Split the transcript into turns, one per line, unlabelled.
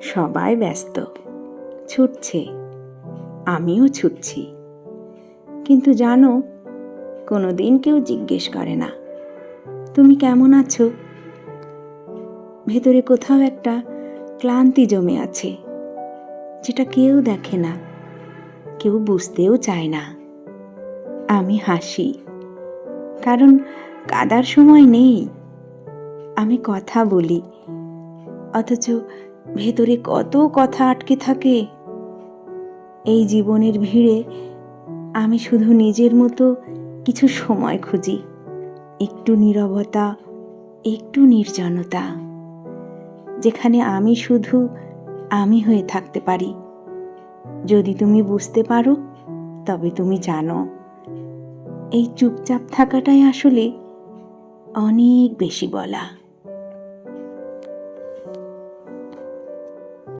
সবাই ব্যস্ত। ছুটছে। আমিও ছুটছি। কিন্তু জানো কোনো দিন কেউ জিজ্ঞেস করে না, তুমি কেমন আছো? ভেতরে কোথাও একটা ক্লান্তি জমে আছে, যেটা কেউ দেখে না, কেউ বুঝতেও চায় না। আমি হাসি, কারণ কাদার সময় নেই। আমি কথা বলি, অথচ ভেতরে কত কথা আটকে থাকে। এই জীবনের ভিড়ে আমি শুধু নিজের মতো কিছু সময় খুঁজি। একটু নীরবতা, একটু নির্জনতা। যেখানে আমি শুধু আমি হয়ে থাকতে পারি। যদি তুমি বুঝতে পারো, তবে তুমি জানো। এই চুপচাপ থাকাটাই আসলে অনেক বেশি বলা।